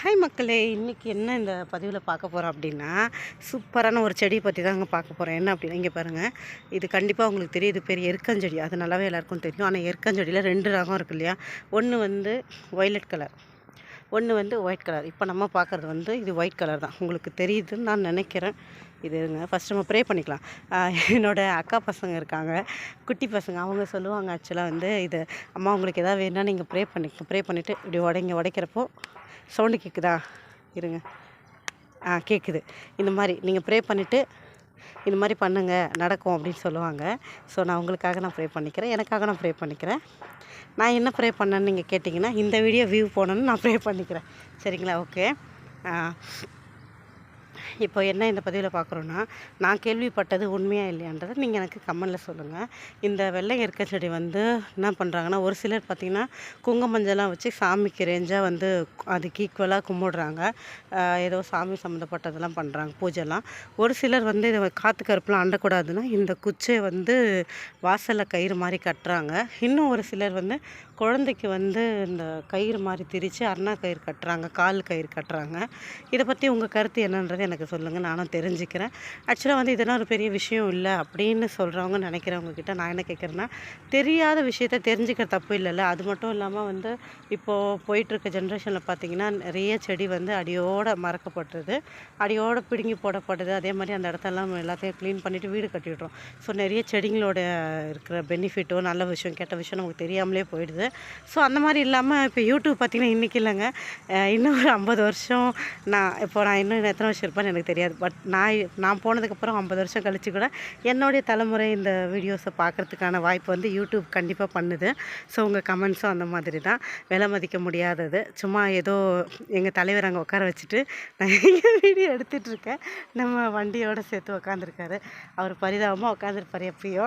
Hi மக்களே இன்றைக்கி என்ன இந்த பதிவில் பார்க்க போகிறோம் அப்படின்னா சூப்பரான ஒரு செடியை பற்றி தாங்க பார்க்க போகிறோம் என்ன அப்படின்னா இங்கே பாருங்கள் இது கண்டிப்பாக உங்களுக்கு தெரியும். இது பெரிய எருக்கஞ்செடி. அது நல்லாவே எல்லாருக்கும் தெரியும். ஆனால் எருக்கஞ்செடியில் ரெண்டு ரகம் இருக்கு இல்லையா? ஒன்று வந்து ஒய்லட் கலர் ஒன்று வந்து ஒயிட் கலர் இப்போ நம்ம பார்க்குறது வந்து இது ஒயிட் கலர் தான். உங்களுக்கு தெரியுதுன்னு நான் நினைக்கிறேன். இது இருங்க. ஃபஸ்ட் நம்ம ப்ரே பண்ணிக்கலாம். என்னோடய அக்கா பசங்க இருக்காங்க. குட்டி பசங்க. அவங்க சொல்லுவாங்க ஆக்சுவலாக வந்து இது அம்மா உங்களுக்கு எதாவது வேணுன்னா நீங்கள் ப்ரே பண்ணி ப்ரே பண்ணிவிட்டு இப்படி உடைங்க உடைக்கிறப்போ சவுண்டு கேட்குதா இருங்க. ஆ கேட்குது இந்த மாதிரி நீங்கள் ப்ரே பண்ணிவிட்டு இந்த மாதிரி பண்ணுங்கள் நடக்கும் அப்படின்னு சொல்லுவாங்க. ஸோ நான் உங்களுக்காக நான் ப்ரே பண்ணிக்கிறேன். எனக்காக நான் ப்ரே பண்ணிக்கிறேன். நான் என்ன ப்ரே பண்ணேன்னு நீங்கள் கேட்டிங்கன்னா இந்த வீடியோ வியூ போனோன்னு நான் ப்ரே பண்ணிக்கிறேன். சரிங்களா? ஓகே இப்போ என்ன இந்த பதிவில் பார்க்குறோன்னா நான் கேள்விப்பட்டது உண்மையாக இல்லையான்றதை நீங்கள் எனக்கு கமெண்டில் சொல்லுங்கள் இந்த வெள்ளை இருக்க செடி வந்து என்ன பண்ணுறாங்கன்னா ஒரு சிலர் பார்த்திங்கன்னா குங்கும மஞ்சள்லாம் வச்சு சாமிக்கு ரேஞ்சாக வந்து அதுக்கு ஈக்குவலாக கும்பிடுறாங்க. ஏதோ சாமி சம்மந்தப்பட்டதெல்லாம் பண்ணுறாங்க பூஜைலாம். ஒரு சிலர் வந்து இதை காற்று கருப்புலாம் அண்டக்கூடாதுன்னா இந்த குச்சை வந்து வாசலில் கயிறு மாதிரி கட்டுறாங்க. இன்னும் ஒரு சிலர் வந்து குழந்தைக்கு வந்து இந்த கயிறு மாதிரி திரித்து அருணா கயிறு கட்டுறாங்க கால் கயிறு கட்டுறாங்க. இதை பற்றி உங்கள் கருத்து என்னன்றது எனக்கு சொல்லுங்கள் நானும் தெரிஞ்சுக்கிறேன். ஆக்சுவலாக வந்து இதெல்லாம் ஒரு பெரிய விஷயம் இல்லை அப்படின்னு சொல்கிறவங்க நினைக்கிறவங்க கிட்ட நான் என்ன கேட்குறேன்னா தெரியாத விஷயத்த தெரிஞ்சுக்கிற தப்பு இல்லைல்ல. அது மட்டும் இல்லாமல் வந்து இப்போது போயிட்டுருக்க ஜென்ரேஷனில் பார்த்திங்கன்னா நிறைய செடி வந்து அடியோடு மறக்கப்படுறது அடியோடு பிடுங்கி போடப்படுது அதே மாதிரி அந்த இடத்தெல்லாம் எல்லாத்தையும் க்ளீன் பண்ணிவிட்டு வீடு கட்டிவிட்றோம். ஸோ நிறைய செடிங்களோட இருக்கிற பெனிஃபிட்டோ நல்ல விஷயம் கெட்ட விஷயம் நமக்கு தெரியாமலே போயிடுது. ஸோ அந்த மாதிரி இல்லாமல் இப்போ யூடியூப் பார்த்திங்கன்னா இன்றைக்கி இல்லைங்க. இன்னும் ஒரு ஐம்பது வருஷம் நான் இப்போ நான் இன்னும் எத்தனை வருஷம் இருப்பேன்னு எனக்கு தெரியாது. பட் நான் நான் போனதுக்கப்புறம் ஐம்பது வருஷம் கழித்து கூட என்னுடைய தலைமுறை இந்த வீடியோஸை பார்க்குறதுக்கான வாய்ப்பு வந்து யூடியூப் கண்டிப்பாக பண்ணுது. ஸோ உங்கள் கமெண்ட்ஸும் அந்த மாதிரி தான். விலை மதிக்க முடியாதது. சும்மா ஏதோ எங்கள் தலைவர் அங்கே உட்கார வச்சுட்டு நான் எங்கள் வீடியோ எடுத்துகிட்ருக்கேன் நம்ம வண்டியோடு சேர்த்து உட்காந்துருக்காரு அவர் பரிதாபமாக உட்காந்துருப்பார் எப்பயோ.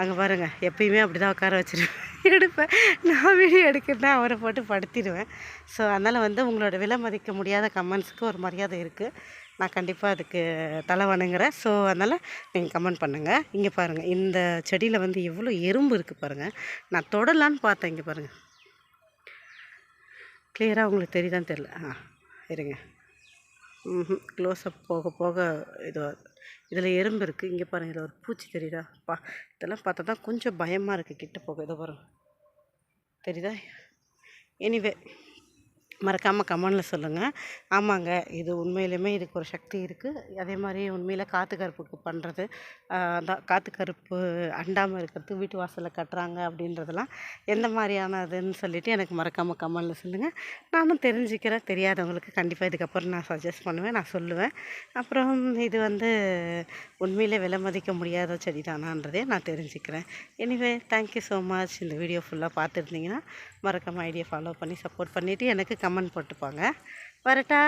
அங்கே பாருங்கள் எப்பயுமே அப்படி தான் உட்கார வச்சுருவேன் எடுப்பேன். நான் வீடியோ எடுக்கிறேன்னா அவரை போட்டு படுத்திடுவேன். ஸோ அதனால் வந்து உங்களோட விலை மதிக்க முடியாத கமெண்ட்ஸுக்கு ஒரு மரியாதை இருக்குது நான் கண்டிப்பாக அதுக்கு தலை வணங்குறேன். ஸோ அதனால் நீங்கள் கமெண்ட் பண்ணுங்கள் இங்கே பாருங்கள் இந்த செடியில் வந்து எவ்வளோ எறும்பு இருக்குது பாருங்கள் நான் தொடலான்னு பார்த்தேன் இங்கே பாருங்கள் கிளியராக உங்களுக்கு தெரியுதான்னு தெரில ஆ இருங்க. க்ளோஸ்அப் போக போக இதுவாக இதில் எறும்பு இருக்குது இங்கே பாருங்கள் இதில் ஒரு பூச்சி தெரியுதா? பா இதெல்லாம் பார்த்தா தான் கொஞ்சம் பயமாக இருக்குது கிட்ட போக இதை பாருங்கள் தெரியுதா? எனிவே மறக்காமல் கமெண்டில் சொல்லுங்கள் ஆமாங்க இது உண்மையிலுமே இதுக்கு ஒரு சக்தி இருக்குது அதே மாதிரி உண்மையில் காற்று கருப்புக்கு பண்ணுறது தான் காற்று கருப்பு அண்டாமல் இருக்கிறது வீட்டு வாசலில் கட்டுறாங்க அப்படின்றதெல்லாம் எந்த மாதிரியானதுன்னு சொல்லிவிட்டு எனக்கு மறக்காமல் கமெண்டில் சொல்லுங்கள் நானும் தெரிஞ்சுக்கிறேன் தெரியாதவங்களுக்கு கண்டிப்பாக இதுக்கப்புறம் நான் சஜஸ்ட் பண்ணுவேன் நான் சொல்லுவேன். அப்புறம் இது வந்து உண்மையிலே விலை மதிக்க முடியாத செடி தானான்றதே நான் தெரிஞ்சுக்கிறேன். Anyway thank you so much இந்த வீடியோ ஃபுல்லாக பார்த்துருந்தீங்கன்னா மறக்காமல் ஐடியா ஃபாலோ பண்ணி சப்போர்ட் பண்ணிவிட்டு எனக்கு கமெண்ட் போட்டுப்பாங்க வரட்டா.